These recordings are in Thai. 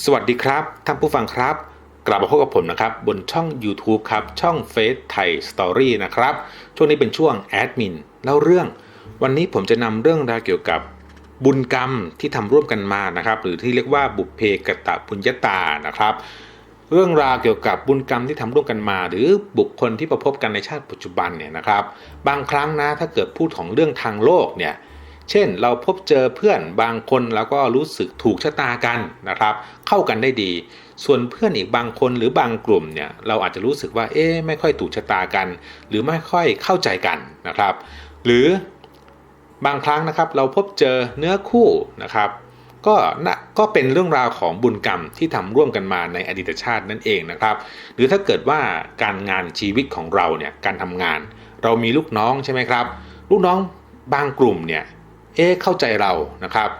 สวัสดีครับ ท่านผู้ฟังครับ กลับมาพบกับผมนะครับ บนช่อง YouTube ครับ ช่องเฟซไทยสตอรี่นะครับ ช่วงนี้เป็นช่วงแอดมินเล่าเรื่อง วันนี้ผมจะนำเรื่องราวเกี่ยวกับบุญกรรมที่ทำร่วมกันมานะครับ หรือที่เรียกว่าบุพเพกตะปุญญาตานะครับ เรื่องราวเกี่ยวกับบุญกรรมที่ทำร่วมกันมา หรือบุคคลที่ประพบกันในชาติปัจจุบันเนี่ยนะครับ บางครั้งนะถ้าเกิดพูดของเรื่องทางโลกเนี่ย เช่น เราพบเจอเพื่อนบางคนแล้วก็รู้สึกถูกชะตากันนะครับ เข้ากันได้ดี ส่วนเพื่อนอีกบางคนหรือบางกลุ่มเนี่ยเราอาจจะรู้สึกว่าเอ๊ะไม่ค่อยถูกชะตากัน หรือไม่ค่อยเข้าใจกันนะครับ หรือบางครั้งนะครับเราพบเจอเนื้อคู่นะครับก็นะก็เป็นเรื่องราวของบุญกรรมที่ทำร่วมกันมาในอดีตชาตินั่นเองนะครับ หรือถ้าเกิดว่าการงานชีวิตของเราเนี่ยการทำงาน เรามีลูกน้องใช่ไหมครับ ลูกน้องบางกลุ่มเนี่ย เอ๊เข้าใจเรานะครับ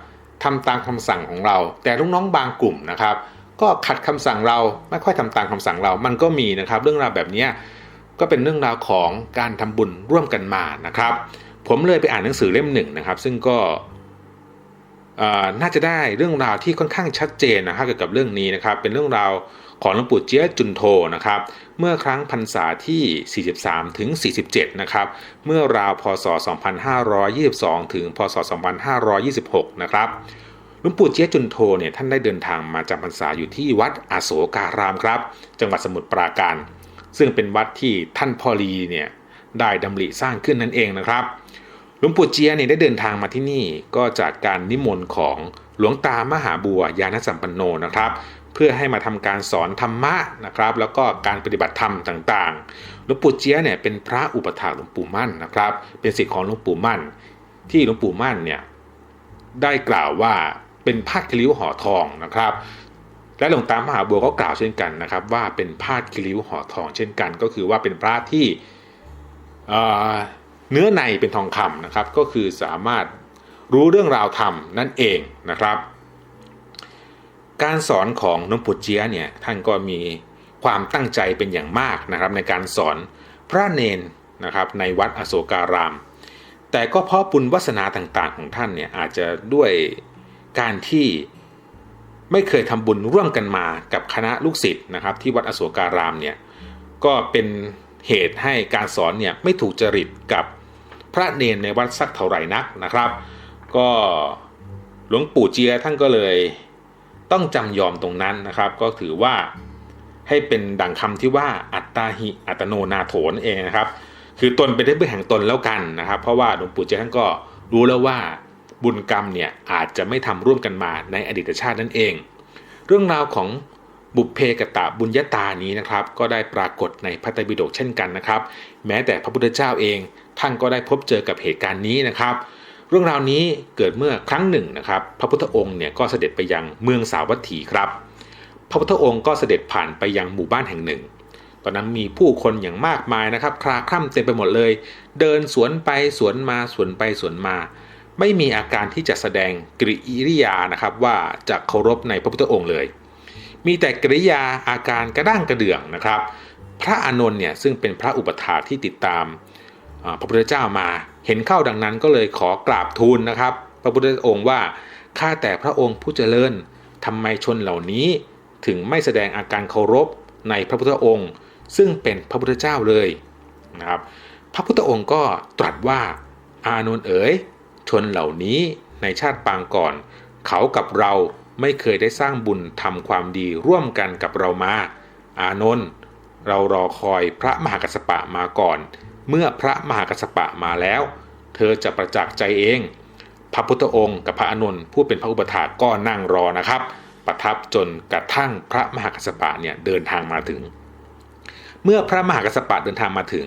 ทำตามคำสั่งของเรา แต่ลูกน้องบางกลุ่มนะครับ ก็ขัดคำสั่งเราไม่ค่อยทำตามคำสั่งเรา มันก็มีนะครับ เรื่องราวแบบนี้ก็เป็นเรื่องราวของการทำบุญร่วมกันมานะครับ ผมเลยไปอ่านหนังสือเล่มหนึ่งนะครับ ซึ่งก็ น่าจะได้เรื่องราวที่ค่อนข้างชัดเจนนะครับเกี่ยวกับเรื่องนี้นะครับ เป็นเรื่องราวของหลวงปู่เจี๊ยจุนโทนะครับ เมื่อครั้งพรรษาที่ 43 ถึง 47 นะครับ เมื่อราวพศ 2522 ถึงพศ 2526 นะครับหลวงปู่เจี๊ยจุนโทเนี่ยท่านได้เดินทางมาจำพรรษาอยู่ที่วัดอโศการามครับ จังหวัดสมุทรปราการ ซึ่งเป็นวัดที่ท่านพ่อลีเนี่ยได้ดำริสร้างขึ้นนั่นเองนะครับ หลวงปู่เจียเนี่ยได้เดินทางมาที่นี่ก็จากการนิมนต์ของหลวงตามหาบัวยานสัมปันโนนะครับ เพื่อให้มาทำการสอนธรรมะนะครับ แล้วก็การปฏิบัติธรรมต่างๆ หลวงปู่เจียเนี่ยเป็นพระอุปถากหลวงปู่มั่นนะครับ เป็นศิษย์ของหลวงปู่มั่น ที่หลวงปู่มั่นเนี่ยได้กล่าวว่าเป็นผ้าคิริ้วห่อทองนะครับและหลวงตามหาบัวก็กล่าวเช่นกันนะครับ ว่าเป็นผ้าคิริ้วห่อทองเช่นกัน ก็คือว่าเป็นพระที่ เนื้อในเป็นทองคำนะครับ ก็คือสามารถรู้เรื่องราวธรรมนั่นเองนะครับ การสอนของหลวงปู่เจียเนี่ยท่านก็มีความตั้งใจเป็นอย่างมากนะครับ ในการสอนพระเนนนะครับในวัดอโศการาม แต่ก็เพราะบุญวาสนาต่างๆ ของท่านเนี่ยอาจจะด้วยการที่ไม่เคยทำบุญร่วมกันมากับคณะลูกศิษย์นะครับ ที่วัดอโศการามเนี่ยก็เป็นเหตุให้การสอนเนี่ยไม่ถูกจริตกับ พระเนนในวัดสักเท่าไหร่นักนะครับ ก็หลวงปู่เจียท่านก็เลยต้องจำยอมตรงนั้นนะครับ ก็ถือว่าให้เป็นดังคำที่ว่าอัตตาหิอัตโนนาโถนเองนะครับ คือตนเป็นที่พึ่งแห่งตนแล้วกันนะครับ เพราะว่าหลวงปู่เจียท่านก็รู้แล้วว่าบุญกรรมเนี่ยอาจจะไม่ทำร่วมกันมาในอดีตชาตินั่นเอง เรื่องราวของบุพเพกตะบุญญาตานี้นะครับ ก็ได้ปรากฏในพระไตรปิฎกเช่นกันนะครับ แม้แต่พระพุทธเจ้าเอง ท่านก็ได้พบเจอกับเหตุการณ์นี้นะครับ เรื่องราวนี้เกิดเมื่อครั้งหนึ่งนะครับ พระพุทธองค์เนี่ยก็เสด็จไปยังเมืองสาวัตถีครับ พระพุทธองค์ก็เสด็จผ่านไปยังหมู่บ้านแห่งหนึ่ง ตอนนั้นมีผู้คนอย่างมากมายนะครับ คลาคล่ำเต็มไปหมดเลย เดินสวนไปสวนมาสวนไปสวนมา ไม่มีอาการที่จะแสดงกริยานะครับว่าจะเคารพในพระพุทธองค์เลย มีแต่กริยาอาการกระด้างกระเดื่องนะครับ พระอานนท์เนี่ยซึ่งเป็นพระอุปถาที่ติดตาม พระพุทธเจ้ามา เห็นเข้าดังนั้นก็เลยขอกราบทูลนะครับ พระพุทธองค์ว่าข้าแต่พระองค์ผู้เจริญทำไมชนเหล่านี้ถึงไม่แสดงอาการเคารพในพระพุทธองค์ ซึ่งเป็นพระพุทธเจ้าเลยนะครับ พระพุทธองค์ก็ตรัสว่าอานนท์เอ๋ยชนเหล่านี้ในชาติปางก่อน เขากับเราไม่เคยได้สร้างบุญทำความดีร่วมกันกับเรามา อานนท์เรารอคอยพระมหากัสปะมาก่อน เมื่อพระมหากัสสปะมาแล้ว เธอจะประจักษ์ใจเอง พระพุทธองค์กับพระอานนผู้เป็นพระอุปถาก็นั่งรอนะครับ ประทับจนกระทั่งพระมหากัสสปะเนี่ยเดินทางมาถึง เมื่อพระมหากัสสปะเดินทางมาถึง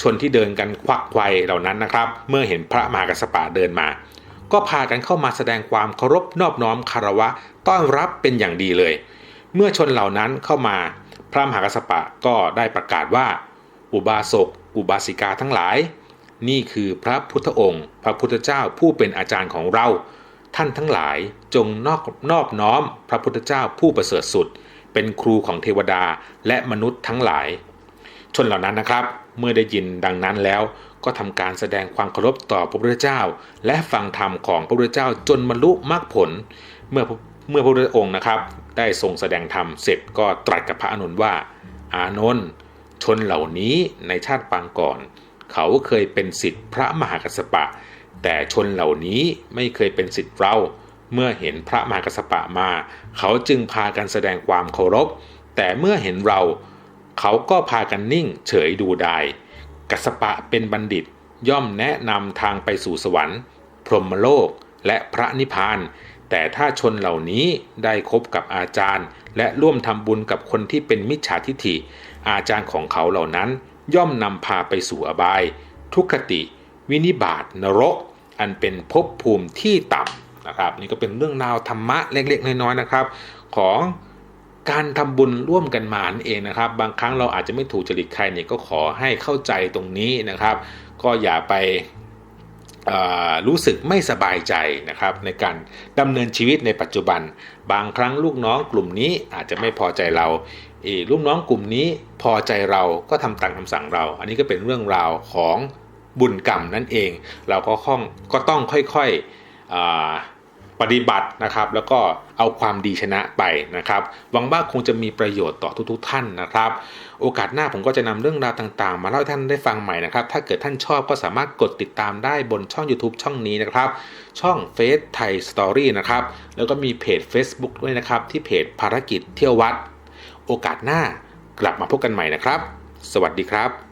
ชนที่เดินกันควักไขวเหล่านั้นนะครับ เมื่อเห็นพระมหากัสสปะเดินมา ก็พากันเข้ามาแสดงความเคารพนอบน้อมคารวะต้อนรับเป็นอย่างดีเลย เมื่อชนเหล่านั้นเข้ามาพระมหากัสสปะก็ได้ประกาศว่า อุบาสก อุบาสิกาทั้งหลาย นี่คือพระพุทธองค์ พระพุทธเจ้าผู้เป็นอาจารย์ของเรา ท่านทั้งหลายจงนอกนอบน้อมพระพุทธเจ้าผู้ประเสริฐสุด เป็นครูของเทวดาและมนุษย์ทั้งหลาย ชนเหล่านั้นนะครับ เมื่อได้ยินดังนั้นแล้วก็ทำการแสดงความเคารพต่อพระพุทธเจ้า และฟังธรรมของพระพุทธเจ้าจนบรรลุมรรคผล เมื่อเมื่อพระพุทธองค์นะครับ ได้ทรงแสดงธรรมเสร็จก็ตรัสกับพระอานนท์ว่า อานนท์ ชนเหล่านี้ในชาติปางก่อน เขาเคยเป็นสิทธิพระมหากัสสปะ แต่ชนเหล่านี้ไม่เคยเป็นสิทธิ์เราเมื่อเห็นพระมหากัสสปะมา เขาจึงพากันแสดงความเคารพ แต่เมื่อเห็นเรา เขาก็พากันนิ่งเฉยดูดายกัสสปะเป็นบัณฑิตย่อมแนะนำทางไปสู่สวรรค์ พรหมโลกและพระนิพพาน แต่ถ้าชนเหล่านี้ได้คบกับอาจารย์ และร่วมทำบุญกับคนที่เป็นมิจฉาทิฐิ อาจารย์ของเขาเหล่านั้น ย่อมนำพาไปสู่อบาย ทุกขติ วินิบาตนรก อันเป็นภพภูมิที่ต่ำนะครับ นี่ก็เป็นเรื่องราวธรรมะเล็กๆน้อยๆนะครับ ของการทำบุญร่วมกันมานั่นเองนะครับ บางครั้งเราอาจจะไม่ถูกจริตใครเนี่ยก็ขอให้เข้าใจตรงนี้นะครับ ก็อย่าไป รู้สึกไม่สบายใจนะครับในการดำเนินชีวิตในปัจจุบัน บางครั้งลูกน้องกลุ่มนี้อาจจะไม่พอใจเราลูกน้องกลุ่มนี้พอใจเราก็ทำตามคำสั่งเรา อันนี้ก็เป็นเรื่องราวของบุญกรรมนั่นเอง เราก็ข้องก็ต้องค่อยๆ ปฏิบัตินะครับ แล้วก็เอาความดีชนะไปนะครับหวังว่าคงจะมีประโยชน์ต่อทุกๆ ท่านนะครับ โอกาสหน้าผมก็จะนำเรื่องราวต่างๆ มาเล่าให้ท่านได้ฟังใหม่นะครับ ถ้าเกิดท่านชอบก็สามารถกดติดตามได้บนช่อง YouTube ช่องนี้นะครับ ช่องเฟซไทยสตอรี่นะครับ แล้วก็มีเพจ Facebook ด้วยนะครับ ที่เพจภารกิจเที่ยววัด โอกาสหน้ากลับมาพบกันใหม่นะครับ สวัสดีครับ